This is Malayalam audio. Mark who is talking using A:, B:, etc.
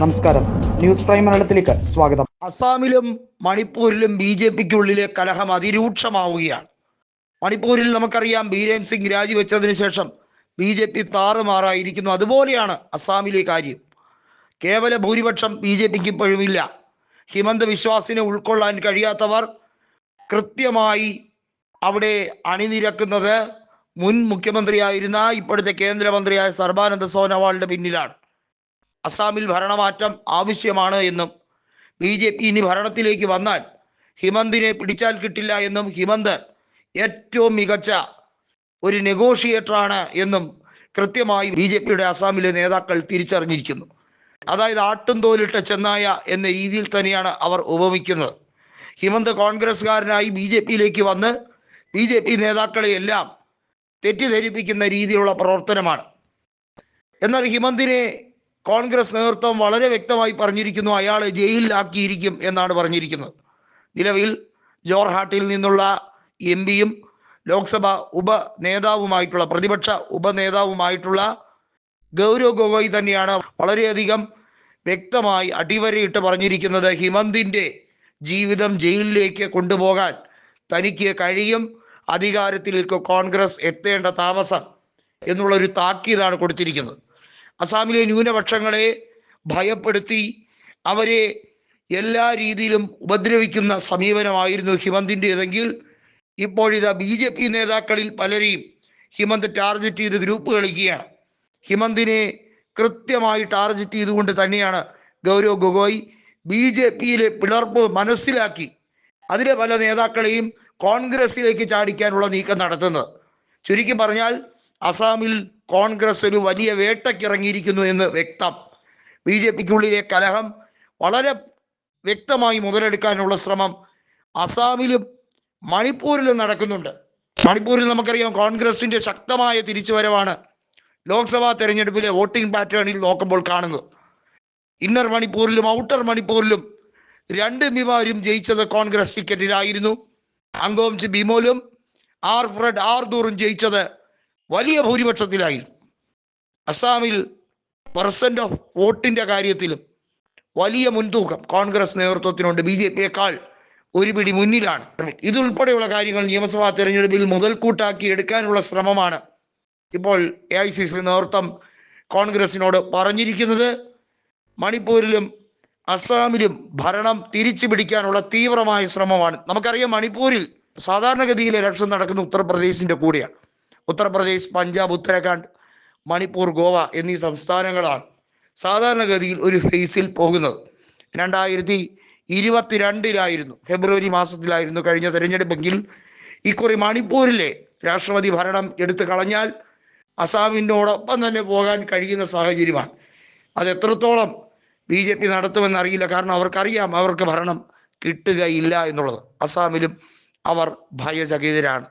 A: നമസ്കാരം. ന്യൂസ് പ്രൈം മലയാളത്തിലേക്ക് സ്വാഗതം.
B: അസാമിലും മണിപ്പൂരിലും ബി ജെ പിക്കുള്ളിലെ കലഹം അതിരൂക്ഷമാവുകയാണ്. മണിപ്പൂരിൽ നമുക്കറിയാം ബീരേൻ സിംഗ് രാജിവെച്ചതിന് ശേഷം ബി ജെ പി താറുമാറായിരിക്കുന്നു. അതുപോലെയാണ് അസാമിലെ കാര്യം. കേവല ഭൂരിപക്ഷം ബി ജെ പിക്ക് ഇപ്പോഴുമില്ല ഹിമന്ത് വിശ്വാസിനെ ഉൾക്കൊള്ളാൻ കഴിയാത്തവർ കൃത്യമായി അവിടെ അണിനിരക്കുന്നത് മുൻ മുഖ്യമന്ത്രിയായിരുന്ന ഇപ്പോഴത്തെ കേന്ദ്രമന്ത്രിയായ സർബാനന്ദ സോനോവാളിന്റെ പിന്നിലാണ്. അസാമിൽ ഭരണമാറ്റം ആവശ്യമാണ് എന്നും ബി ജെ പി ഇനി ഭരണത്തിലേക്ക് വന്നാൽ ഹിമന്തിനെ പിടിച്ചാൽ കിട്ടില്ല എന്നും ഹിമന്ത് ഏറ്റവും മികച്ച ഒരു നെഗോഷിയേറ്ററാണ് എന്നും കൃത്യമായി ബി ജെ പിയുടെ അസാമിലെ നേതാക്കൾ തിരിച്ചറിഞ്ഞിരിക്കുന്നു. അതായത് ആട്ടും തോലിട്ട ചെന്നായ എന്ന രീതിയിൽ തന്നെയാണ് അവർ ഉപമിക്കുന്നത്. ഹിമന്ത് കോൺഗ്രസ്സുകാരനായി ബി ജെ പിയിലേക്ക് വന്ന് ബി ജെ പി നേതാക്കളെയെല്ലാം തെറ്റിദ്ധരിപ്പിക്കുന്ന രീതിയിലുള്ള പ്രവർത്തനമാണ്. എന്നാൽ ഹിമന്തിനെ കോൺഗ്രസ് നേതൃത്വം വളരെ വ്യക്തമായി പറഞ്ഞിരിക്കുന്നു അയാളെ ജയിലിലാക്കിയിരിക്കും എന്നാണ് പറഞ്ഞിരിക്കുന്നത്. നിലവിൽ ജോർഹാട്ടിൽ നിന്നുള്ള എം പിയും ലോക്സഭ ഉപ നേതാവുമായിട്ടുള്ള പ്രതിപക്ഷ ഉപനേതാവുമായിട്ടുള്ള ഗൗരവ് ഗൊഗോയ് തന്നെയാണ് വളരെയധികം വ്യക്തമായി അടിവരയിട്ട് പറഞ്ഞിരിക്കുന്നത്. ഹിമന്തിന്റെ ജീവിതം ജയിലിലേക്ക് കൊണ്ടുപോകാൻ തനിക്ക് കഴിയും അധികാരത്തിലേക്ക് കോൺഗ്രസ് എത്തേണ്ട താമസം എന്നുള്ളൊരു താക്കീതാണ് കൊടുത്തിരിക്കുന്നത്. അസാമിലെ ന്യൂനപക്ഷങ്ങളെ ഭയപ്പെടുത്തി അവരെ എല്ലാ രീതിയിലും ഉപദ്രവിക്കുന്ന സമീപനമായിരുന്നു ഹിമന്തിന്റെതെങ്കിൽ ഇപ്പോഴിതാ ബി ജെ പി നേതാക്കളിൽ പലരെയും ഹിമന്ത് ടാർഗറ്റ് ചെയ്ത് ഗ്രൂപ്പ് കളിക്കുകയാണ്. ഹിമന്തിനെ കൃത്യമായി ടാർഗറ്റ് ചെയ്തുകൊണ്ട് തന്നെയാണ് ഗൗരവ് ഗൊഗോയ് ബി ജെ പിയിലെ പിളർപ്പ് മനസ്സിലാക്കി അതിലെ പല നേതാക്കളെയും കോൺഗ്രസിലേക്ക് ചാടിക്കാനുള്ള നീക്കം നടത്തുന്നത്. ചുരുക്കി പറഞ്ഞാൽ അസാമിൽ കോൺഗ്രസ് ഒരു വലിയ വേട്ടക്കിറങ്ങിയിരിക്കുന്നു എന്ന് വ്യക്തം. ബി ജെ പിക്കുള്ളിലെ കലഹം വളരെ വ്യക്തമായി മുതലെടുക്കാനുള്ള ശ്രമം അസാമിലും മണിപ്പൂരിലും നടക്കുന്നുണ്ട്. മണിപ്പൂരിൽ നമുക്കറിയാം കോൺഗ്രസിന്റെ ശക്തമായ തിരിച്ചുവരവാണ് ലോക്സഭാ തെരഞ്ഞെടുപ്പിലെ വോട്ടിംഗ് പാറ്റേണിൽ നോക്കുമ്പോൾ കാണുന്നത്. ഇന്നർ മണിപ്പൂരിലും ഔട്ടർ മണിപ്പൂരിലും രണ്ട് ബിമാരും ജയിച്ചത് കോൺഗ്രസ് ടിക്കറ്റിലായിരുന്നു അങ്കോംസ് ബിമോലും ആർ ഫ്രഡ് ആർദൂറും ജയിച്ചത് വലിയ ഭൂരിപക്ഷത്തിലായിരുന്നു അസാമിൽ പെർസെന്റ് ഓഫ് വോട്ടിന്റെ കാര്യത്തിലും വലിയ മുൻതൂക്കം കോൺഗ്രസ് നേതൃത്വത്തിനുണ്ട്. ബി ജെ പിയേക്കാൾ ഒരു പിടി മുന്നിലാണ്. ഇതുൾപ്പെടെയുള്ള കാര്യങ്ങൾ നിയമസഭാ തെരഞ്ഞെടുപ്പിൽ മുതൽക്കൂട്ടാക്കി എടുക്കാനുള്ള ശ്രമമാണ് ഇപ്പോൾ എ ഐ സി സി നേതൃത്വം കോൺഗ്രസിനോട് പറഞ്ഞിരിക്കുന്നത്. മണിപ്പൂരിലും അസാമിലും ഭരണം തിരിച്ചു പിടിക്കാനുള്ള തീവ്രമായ ശ്രമമാണ്. നമുക്കറിയാം മണിപ്പൂരിൽ സാധാരണഗതിയിൽ ഇലക്ഷൻ നടക്കുന്ന ഉത്തർപ്രദേശിന്റെ കൂടെയാണ്. ഉത്തർപ്രദേശ് പഞ്ചാബ് ഉത്തരാഖണ്ഡ് മണിപ്പൂർ ഗോവ എന്നീ സംസ്ഥാനങ്ങളാണ് സാധാരണഗതിയിൽ ഒരു ഫേസിൽ പോകുന്നത്. രണ്ടായിരത്തി ഇരുപത്തിരണ്ടിലായിരുന്നു ഫെബ്രുവരി മാസത്തിലായിരുന്നു കഴിഞ്ഞ തെരഞ്ഞെടുപ്പെങ്കിൽ ഇക്കുറി മണിപ്പൂരിലെ രാഷ്ട്രപതി ഭരണം എടുത്തു കളഞ്ഞാൽ അസാമിനോടൊപ്പം തന്നെ പോകാൻ കഴിയുന്ന സാഹചര്യമാണ്. അത് എത്രത്തോളം ബി ജെ പി നടത്തുമെന്നറിയില്ല കാരണം അവർക്കറിയാം അവർക്ക് ഭരണം കിട്ടുകയില്ല എന്നുള്ളത്. അസാമിലും അവർ ഭയചകിതരാണ്.